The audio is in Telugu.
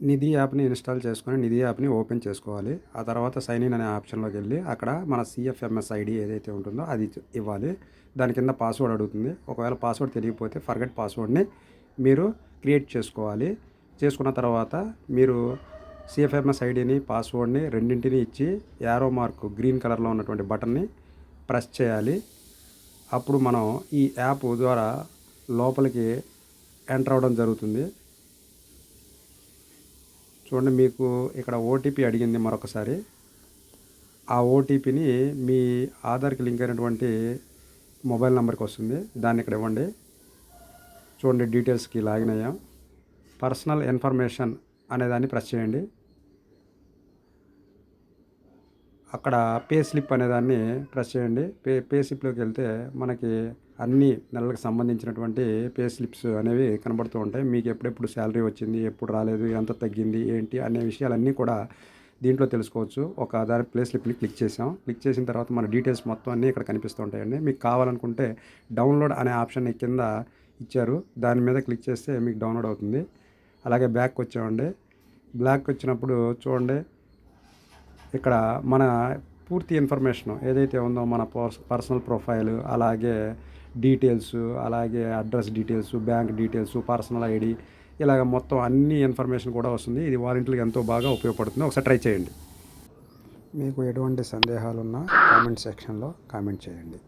నిధి యాప్ని ఇన్స్టాల్ చేసుకొని నిధి యాప్ని ఓపెన్ చేసుకోవాలి. ఆ తర్వాత సైన్ ఇన్ అనే ఆప్షన్లోకి వెళ్ళి అక్కడ మన సిఎఫ్ఎంఎస్ ఐడి ఏదైతే ఉంటుందో అది ఇవ్వాలి. దాని కింద పాస్వర్డ్ అడుగుతుంది. ఒకవేళ పాస్వర్డ్ తెలియకపోతే ఫర్గెట్ పాస్వర్డ్ని మీరు క్రియేట్ చేసుకోవాలి. చేసుకున్న తర్వాత మీరు సిఎఫ్ఎంఎస్ ఐడిని పాస్వర్డ్ని రెండింటిని ఇచ్చి యారో మార్క్ గ్రీన్ కలర్లో ఉన్నటువంటి బటన్ని ప్రెస్ చేయాలి. అప్పుడు మనం ఈ యాప్ ద్వారా లోపలికి ఎంటర్ అవ్వడం జరుగుతుంది. చూడండి మీకు ఇక్కడ ఓటీపీ అడిగింది మరొకసారి. ఆ ఓటీపీని మీ ఆధార్కి లింక్ అయినటువంటి మొబైల్ నెంబర్కి వస్తుంది. దాన్ని ఇక్కడ ఇవ్వండి. చూడండి డీటెయిల్స్కి లాగిన్ అయ్యాం. పర్సనల్ ఇన్ఫర్మేషన్ అనేదాన్ని ప్రెస్ చేయండి. అక్కడ పే స్లిప్ అనేదాన్ని ప్రెస్ చేయండి. పే పే స్లిప్లోకి వెళ్తే మనకి అన్ని నెలలకు సంబంధించినటువంటి పే స్లిప్స్ అనేవి కనబడుతూ ఉంటాయి. మీకు ఎప్పుడెప్పుడు శాలరీ వచ్చింది ఎప్పుడు రాలేదు ఎంత తగ్గింది ఏంటి అనే విషయాలన్నీ కూడా దీంట్లో తెలుసుకోవచ్చు. ఒక దాని ప్లే స్లిప్ని క్లిక్ చేసాం క్లిక్ చేసిన తర్వాత మన డీటెయిల్స్ మొత్తం అన్నీ ఇక్కడ కనిపిస్తూ ఉంటాయండి. మీకు కావాలనుకుంటే డౌన్లోడ్ అనే ఆప్షన్ కింద ఇచ్చారు. దాని మీద క్లిక్ చేస్తే మీకు డౌన్లోడ్ అవుతుంది. అలాగే బ్యాక్ వచ్చామండి. బ్లాక్ వచ్చినప్పుడు చూడండి ఇక్కడ మన పూర్తి ఇన్ఫర్మేషన్ ఏదైతే ఉందో మన పర్స్ పర్సనల్ ప్రొఫైల్ అలాగే డీటెయిల్స్ అలాగే address details bank details personal ID ఇలాగ మొత్తం అన్ని ఇన్ఫర్మేషన్ కూడా వస్తుంది. ఇది వాలంటీర్లకు ఎంతో బాగా ఉపయోగపడుతుంది. ఒకసారి ట్రై చేయండి. మీకు ఎటువంటి సందేహాలు ఉన్నా కామెంట్ సెక్షన్లో కామెంట్ చేయండి.